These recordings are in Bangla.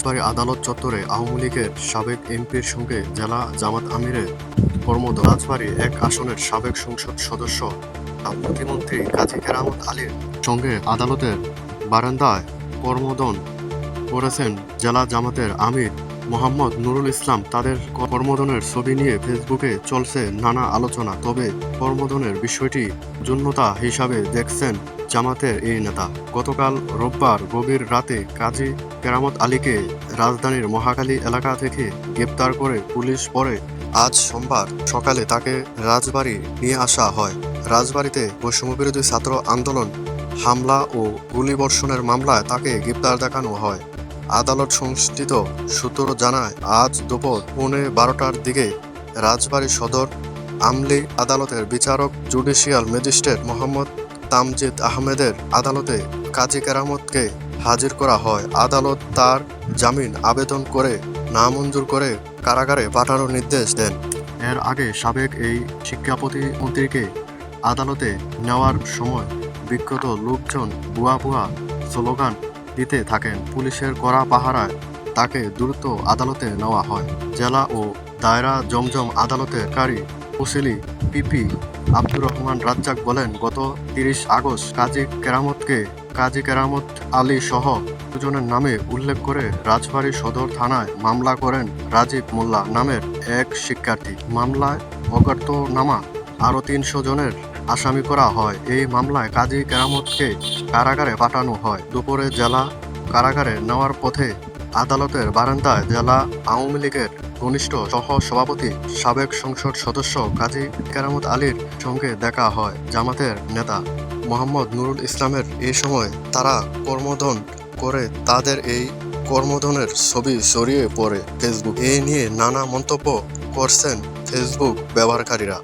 রাজবাড়ী আদালত চত্বরে আওয়ামী লীগের সাবেক এমপির সঙ্গে জেলা জামাত আমিরের কর্মদ রাজবাড়ী এক আসনের সাবেক সংসদ সদস্য প্রতিমন্ত্রী কাজী কেরামত আলীর সঙ্গে আদালতের বারান্দায় কর্মদন করেছেন জেলা জামাতের আমির। মোহাম্মদ নুরুল ইসলাম তাদের কর্মদনের ছবি নিয়ে ফেসবুকে চলছে নানা আলোচনা, তবে কর্মদনের বিষয়টি জন্যতা হিসাবে দেখছেন জামাতের এই নেতা। গতকাল রোববার গভীর রাতে কাজী কেরামত আলীকে রাজধানীর মহাখালী এলাকা থেকে গ্রেপ্তার করে পুলিশ পরে আজ সোমবার সকালে তাকে রাজবাড়ি নিয়ে আসা হয়। রাজবাড়িতে বৈষম্যবিরোধী ছাত্র আন্দোলন, হামলা ও গুলিবর্ষণের মামলায় তাকে গ্রেপ্তার দেখানো হয়। আদালত সংশ্লিষ্ট সূত্র জানায়, আজ দুপুর পৌনে বারোটার দিকে রাজবাড়ী সদর আমলি আদালতের বিচারক জুডিশিয়াল ম্যাজিস্ট্রেট মোহাম্মদ তামজিদ আহমেদের আদালতে কাজী কেরামতকে হাজির করা হয়। আদালত তার জামিন আবেদন করে নামঞ্জুর করে কারাগারে পাঠানোর নির্দেশ দেন। এর আগে সাবেক এই শিক্ষা প্রতিমন্ত্রীকে আদালতে নেওয়ার সময় বিক্ষত লোকজন বুয়া বুয়া স্লোগান দিতে থাকেন। পুলিশের কড়া পাহারায় তাকে দ্রুত আদালতে নেওয়া হয়। জেলা ও দায়রা জমজম আদালতের কারি ওসিলি পিপি আব্দুর রহমান রাজ্জাক বলেন, গত তিরিশ আগস্ট কাজী কেরামতকে কাজী কেরামত আলী সহ দুজনের নামে উল্লেখ করে রাজবাড়ী সদর থানায় মামলা করেন রাজীব মোল্লা নামের এক শিক্ষার্থী। মামলায় অজ্ঞাতনামা আরও তিনশো জনের আসামি করা হয়। এই মামলায় কাজী কেরামতকে কারাগারে পাঠানো হয়। দুপুরে জেলা কারাগারে নেওয়ার পথে আদালতের বারান্দায় জেলা আওয়ামী লীগের ঘনিষ্ঠ সহ সভাপতি সাবেক সংসদ সদস্য কাজী কেরামত আলীর সঙ্গে দেখা হয় জামাতের নেতা মোহাম্মদ নুরুল ইসলামের। এই সময় তারা কর্মধন করে তাদের এই কর্মধনের ছবি ছড়িয়ে পড়ে ফেসবুক। এই নিয়ে নানা মন্তব্য করছেন ফেসবুক ব্যবহারকারীরা।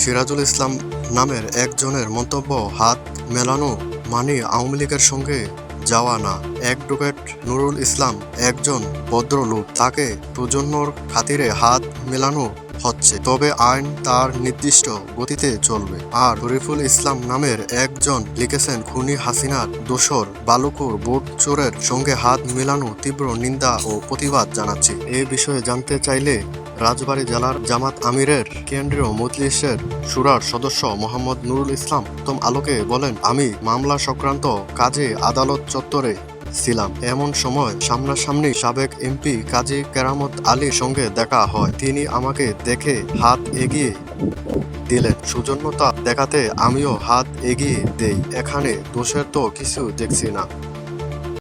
সিরাজুল ইসলাম নামের একজনের মন্তব্য হাত মেলানো মানে আওয়ামী লীগের সঙ্গে যাওয়া না। অ্যাডভোকেট নুরুল ইসলাম একজন ভদ্রলোক। তাকে প্রজন্মর খাতিরে হাত মেলানো হচ্ছে, তবে আইন তার নির্দিষ্ট গতিতে চলবে। আর শরীফুল ইসলাম নামের একজন লিখেছেন, খুনি হাসিনার দোসর বালুকুর বোট চোরের সঙ্গে হাত মেলানো তীব্র নিন্দা ও প্রতিবাদ জানাচ্ছি। এ বিষয়ে জানতে চাইলে রাজবাড়ী জেলার জামাত আমিরের কেন্দ্রীয় মজলিসের সুরার সদস্য মোহাম্মদ নুরুল ইসলাম প্রথম আলোকে বলেন, আমি মামলা সংক্রান্ত কাজে আদালত চত্বরে ছিলাম। এমন সময় সামনাসামনি সাবেক এমপি কাজী কেরামত আলীর সঙ্গে দেখা হয়। তিনি আমাকে দেখে হাত এগিয়ে দিলেন। সুজন্যতা দেখাতে আমিও হাত এগিয়ে দেই। এখানে দোষের তো কিছু দেখছি না।